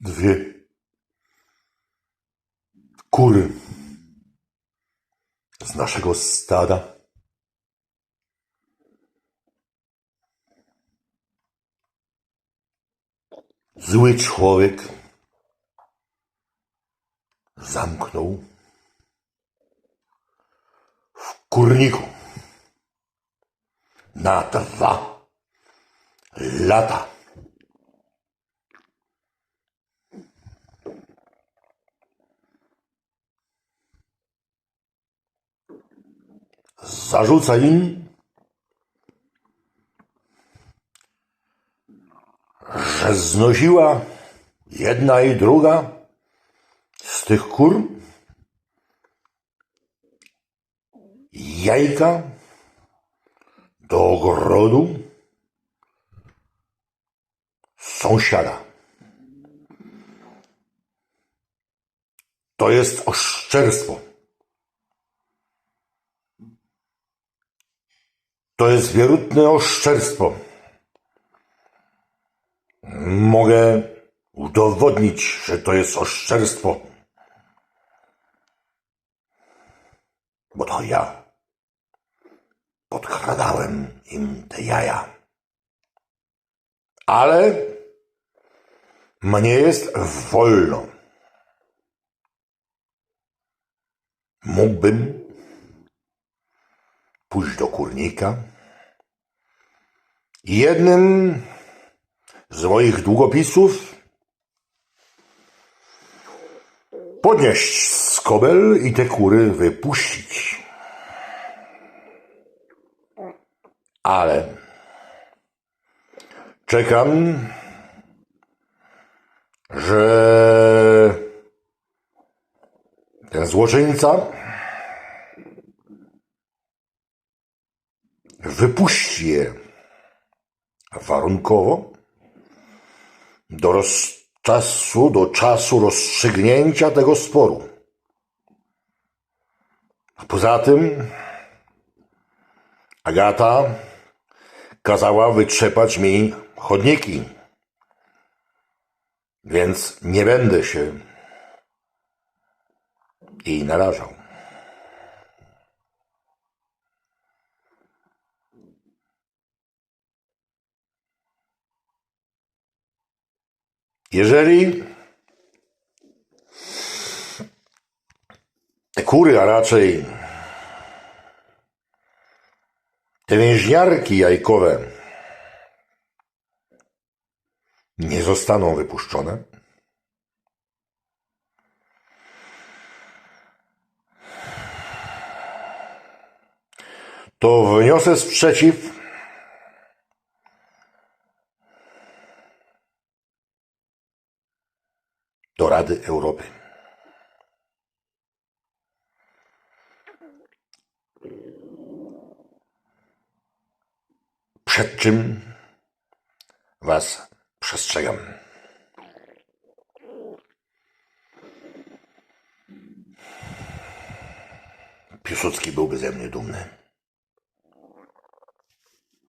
dwie kury z naszego stada. Zły człowiek zamknął w kurniku na dwa lata. Zarzuca im, że znosiła jedna i druga z tych kur jajka do ogrodu sąsiada. To jest oszczerstwo. To jest wierutne oszczerstwo. Mogę udowodnić, że to jest oszczerstwo. Bo to ja podkradałem im te jaja. Ale mnie jest wolno. Mógłbym pójść do kurnika jednym z moich długopisów podnieść skobel i te kury wypuścić. Ale czekam, że ten złoczyńca wypuści je warunkowo do roz, czasu, do czasu rozstrzygnięcia tego sporu. A poza tym Agata kazała wytrzepać mi chodniki, więc nie będę się jej narażał. Jeżeli kury, a raczej te więźniarki jajkowe nie zostaną wypuszczone, to wniosę sprzeciw do Rady Europy. Przed czym Was przestrzegam. Piłsudski byłby ze mnie dumny.